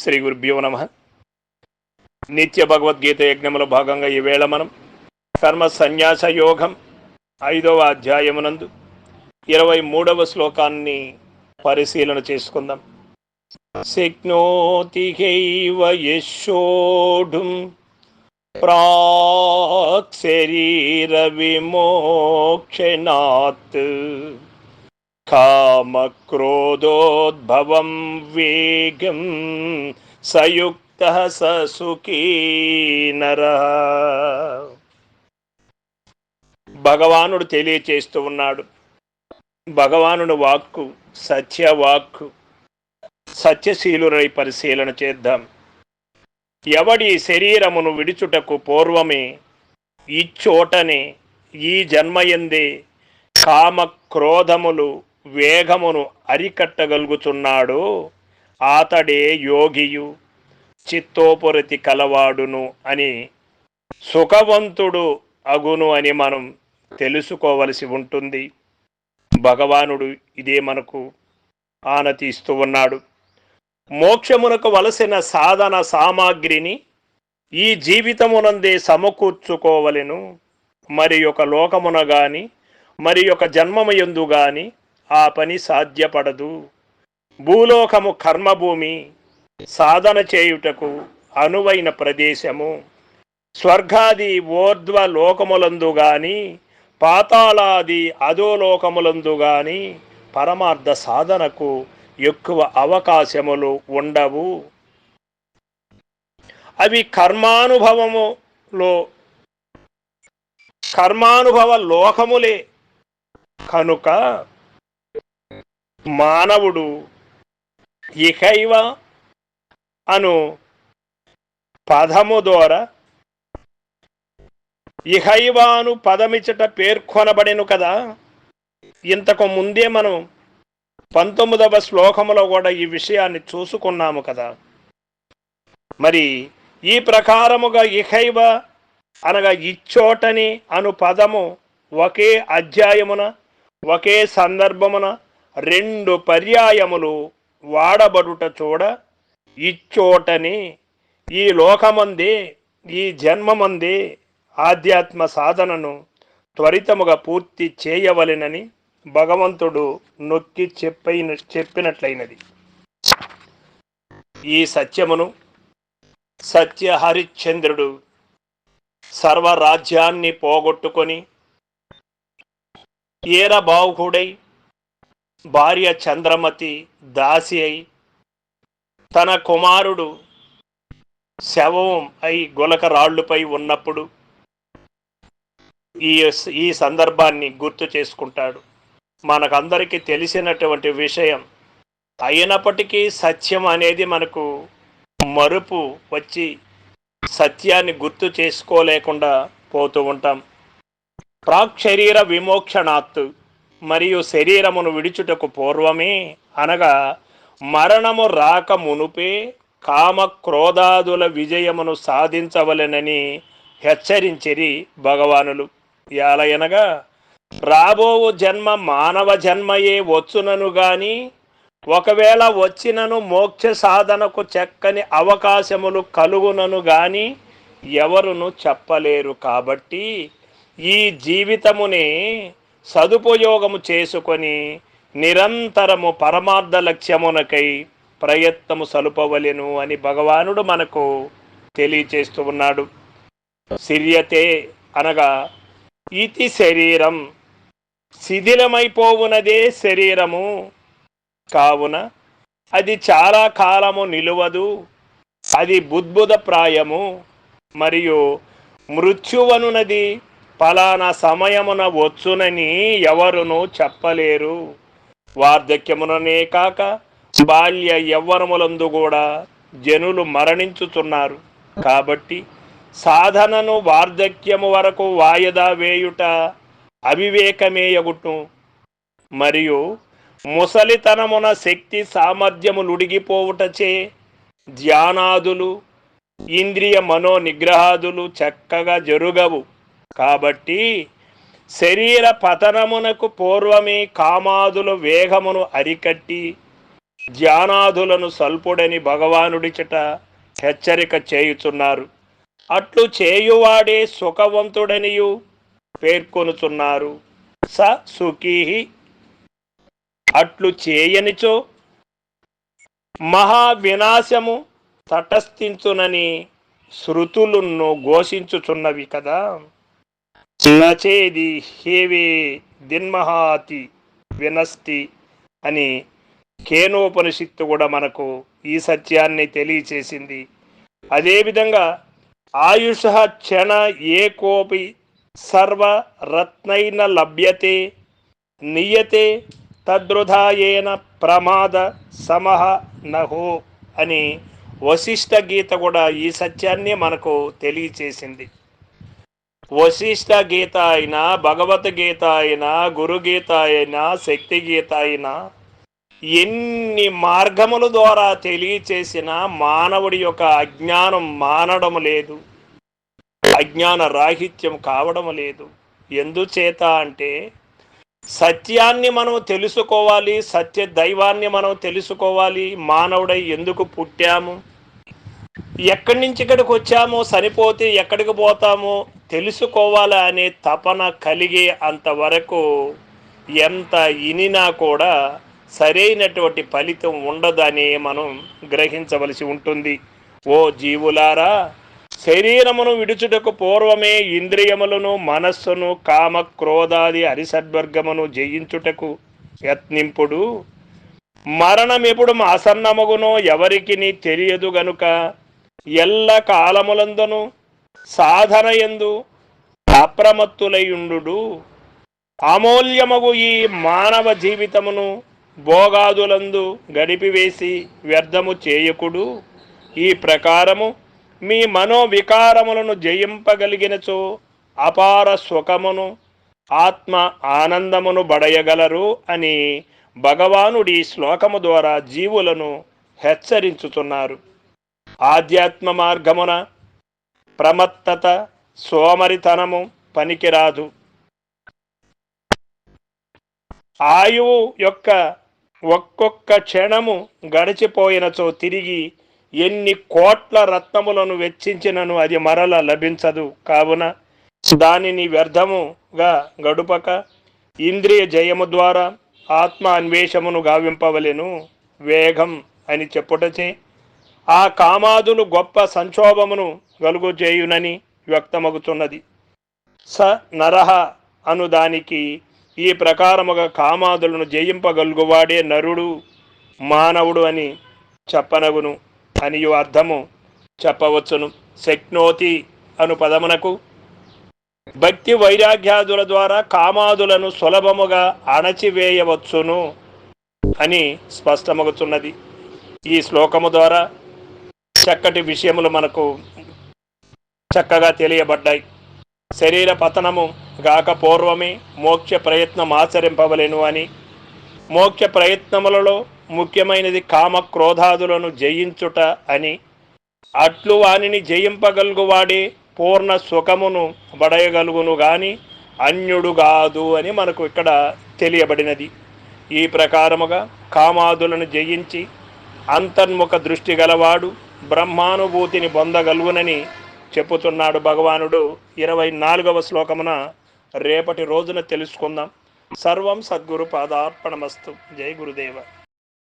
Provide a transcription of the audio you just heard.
శ్రీ గురుభ్యో నమ. నిత్య భగవద్గీత యజ్ఞములో భాగంగా ఈవేళ మనం కర్మ సన్యాస యోగం ఐదవ అధ్యాయమునందు ఇరవై మూడవ శ్లోకాన్ని పరిశీలన చేసుకుందాం. శక్నోతి యశోఢుం ప్రాక్ శరీర విమోక్షణాత్ కామక్రోధోద్భవం వేగం సయుక్త ససుఖీ నర. భగవానుడు తెలియచేస్తూ ఉన్నాడు. భగవానుడు వాక్కు సత్యవాక్కు సత్యశీలురై పరిశీలన చేద్దాం. ఎవడి శరీరమును విడుచుటకు పూర్వమే ఇచ్చోటనే ఈ జన్మయందే కామ క్రోధములు వేగమును అరికట్టగలుగుతున్నాడు ఆతడే యోగియు చిత్తోపురతి కలవాడును అని సుఖవంతుడు అగును అని మనం తెలుసుకోవలసి ఉంటుంది. భగవానుడు ఇదే మనకు ఆనతిస్తూ ఉన్నాడు. మోక్షమునకు వలసిన సాధన సామాగ్రిని ఈ జీవితమునందే సమకూర్చుకోవలెను. మరి ఒక లోకమున గాని మరి ఒక జన్మమయందు గాని ఆ పని సాధ్యపడదు. భూలోకము కర్మభూమి సాధన చేయుటకు అనువైన ప్రదేశము. స్వర్గాది ఓర్ధ్వ లోకములందు గాని పాతాళాది అధోలోకములందు గాని పరమార్థ సాధనకు ఎక్కువ అవకాశములు ఉండవు. అవి కర్మానుభవములో కర్మానుభవ లోకములే. కనుక మానవుడు ఇహైవ అను పదము ద్వారా ఇహైవాను పదమిచ్చట పేర్కొనబడెను కదా. ఇంతకు ముందే మనం పంతొమ్మిదవ శ్లోకములో కూడా ఈ విషయాన్ని చూసుకున్నాము కదా. మరి ఈ ప్రకారముగా ఇహైవ అనగా ఇచ్చోటని అను పదము ఒకే అధ్యాయమున ఒకే సందర్భమున రెండు పర్యాయములు వాడబడుట చూడ ఇచ్చోటని ఈ లోకమందే ఈ జన్మమందే ఆధ్యాత్మ సాధనను త్వరితముగా పూర్తి చేయవలెనని భగవంతుడు నొక్కి చెప్పైన చెప్పినట్లయినది. ఈ సత్యమును సత్య హరిశ్చంద్రుడు సర్వరాజ్యాన్ని పోగొట్టుకొని ఏరబాహుడై భార్య చంద్రమతి దాసి అయి తన కుమారుడు శవం అయి గులక రాళ్ళుపై ఉన్నప్పుడు ఈ ఈ సందర్భాన్ని గుర్తు చేసుకుంటాడు. మనకందరికీ తెలిసినటువంటి విషయం అయినప్పటికీ సత్యం అనేది మనకు మరుపు వచ్చి సత్యాన్ని గుర్తు చేసుకోలేకుండా పోతూ ఉంటాం. ప్రాక్ శరీర విమోక్షణాత్తు మరియు శరీరమును విడుచుటకు పూర్వమే అనగా మరణము రాక మునుపే కామ క్రోధాదుల విజయమును సాధించవలెనని హెచ్చరించిరి భగవానులు. ఎలయనగా రాబోవు జన్మ మానవ జన్మయే వచ్చునను గాని ఒకవేళ వచ్చినను మోక్ష సాధనకు చక్కని అవకాశములు కలుగునను గాని ఎవరును చెప్పలేరు కాబట్టి ఈ జీవితమునే సదుపయోగము చేసుకొని నిరంతరము పరమార్థ లక్ష్యమునకై ప్రయత్నము సలుపవలెను అని భగవానుడు మనకు తెలియచేస్తూ ఉన్నాడు. సిర్యతే అనగా ఇతి శరీరం శిథిలమైపోవునదే శరీరము. కావున అది చాలా కాలము నిలువదు. అది బుద్భుత ప్రాయము. మరియు మృత్యువనునది ఫలానా సమయమున వచ్చునని ఎవరును చెప్పలేరు. వార్ధక్యముననే కాక బాల్య యవ్వరములందు కూడా జనులు మరణించుతున్నారు కాబట్టి సాధనను వార్ధక్యము వరకు వాయిదా వేయుట అవివేకమేయగుట్టు మరియు ముసలితనమున శక్తి సామర్థ్యములుడిగిపోవుటచే ధ్యానాదులు ఇంద్రియ మనో నిగ్రహాదులు చక్కగా జరుగవు. కాబట్టి శరీర పతనమునకు పూర్వమే కామాదుల వేగమును అరికట్టి ధ్యానాదులను సల్పుడని భగవానుడిచట హెచ్చరిక చేయుచున్నారు. అట్లు చేయువాడే సుఖవంతుడనియు పేర్కొనుచున్నారు. స సుఖీ అట్లు చేయనిచో మహా వినాశము తటస్థించునని శృతులను ఘోషించుచున్నవి కదా. నచేది హేవే దిన్మహాతి వినస్తి అని కేనోపనిషత్తు కూడా మనకు ఈ సత్యాన్ని తెలియచేసింది. అదేవిధంగా ఆయుష క్షణ ఏకోపి సర్వరత్నైన లభ్యతే నియతే తద్రుధాయేన ప్రమాద సమహ నహో అని వశిష్ఠ గీత కూడా ఈ సత్యాన్ని మనకు తెలియచేసింది. వశిష్ఠ గీత అయినా భగవద్గీత అయినా గురుగీత అయినా శక్తి గీత అయినా ఎన్ని మార్గముల ద్వారా తెలియచేసిన మానవుడి యొక్క అజ్ఞానం మానడం లేదు. అజ్ఞాన రాహిత్యం కావడం లేదు. ఎందుచేత అంటే సత్యాన్ని మనం తెలుసుకోవాలి సత్య దైవాన్ని మనం తెలుసుకోవాలి మానవుడై ఎందుకు పుట్టాము? ఎక్కడి నుంచి ఇక్కడికి వచ్చామో చనిపోతే ఎక్కడికి పోతామో తెలుసుకోవాలా అనే తపన కలిగే అంతవరకు ఎంత ఇనినా కూడా సరైనటువంటి ఫలితం ఉండదని మనం గ్రహించవలసి ఉంటుంది. ఓ జీవులారా శరీరమును విడుచుటకు పూర్వమే ఇంద్రియములను మనస్సును కామ క్రోధాది అరిసద్వర్గమును జయించుటకు యత్నింపుడు. మరణం ఎప్పుడు ఆసన్నమగునో ఎవరికి తెలియదు గనుక ఎల్ల కాలములందును సాధన ఎందు అప్రమత్తులయుండు అమూల్యమగు ఈ మానవ జీవితమును భోగాదులందు గడిపివేసి వ్యర్థము చేయకుడు. ఈ ప్రకారము మీ మనోవికారములను జయింపగలిగినచో అపార సుఖమును ఆత్మ ఆనందమును బడయగలరు అని భగవానుడి శ్లోకము ద్వారా జీవులను హెచ్చరించుతున్నారు ఆధ్యాత్మ మార్గమున ప్రమత్తత సోమరితనము పనికిరాదు. ఆయువు యొక్క ఒక్కొక్క క్షణము గడిచిపోయినచో తిరిగి ఎన్ని కోట్ల రత్నములను వెచ్చించినను అది మరల లభించదు. కావున దానిని వ్యర్థముగా గడుపక ఇంద్రియ జయము ద్వారా ఆత్మ అన్వేషమును గావింపవలెను వేగం అని చెప్పుటచే ఆ కామాదులు గొప్ప సంక్షోభమును గలుగుచేయునని వ్యక్తమగుతున్నది. స నరహ అను దానికి ఈ ప్రకారముగా కామాదులను జయింపగలుగువాడే నరుడు మానవుడు అని చెప్పనగును. అనియు అర్థము చెప్పవచ్చును. శక్నోతి అను పదమునకు భక్తి వైరాగ్యాదుల ద్వారా కామాదులను సులభముగా అణచివేయవచ్చును అని స్పష్టమగుతున్నది. ఈ శ్లోకము ద్వారా చక్కటి విషయములు మనకు చక్కగా తెలియబడ్డాయి. శరీర పతనము గాక పూర్వమే మోక్ష ప్రయత్నం ఆచరింపవలేను అని. మోక్ష ప్రయత్నములలో ముఖ్యమైనది కామ క్రోధాదులను జయించుట అని. అట్లు వానిని జయింపగలుగువాడే పూర్ణ సుఖమును బడయగలుగును గాని అన్యుడు కాదు అని మనకు ఇక్కడ తెలియబడినది. ఈ ప్రకారముగా కామాదులను జయించి అంతర్ముఖ దృష్టి గలవాడు బ్రహ్మానుభూతిని పొందగలుగునని చెప్పుతున్నాడు భగవానుడు. ఇరవై నాలుగవ శ్లోకమున రేపటి రోజున తెలుసుకుందాం. సర్వం సద్గురు పాదార్పణమస్తు. జై గురుదేవ.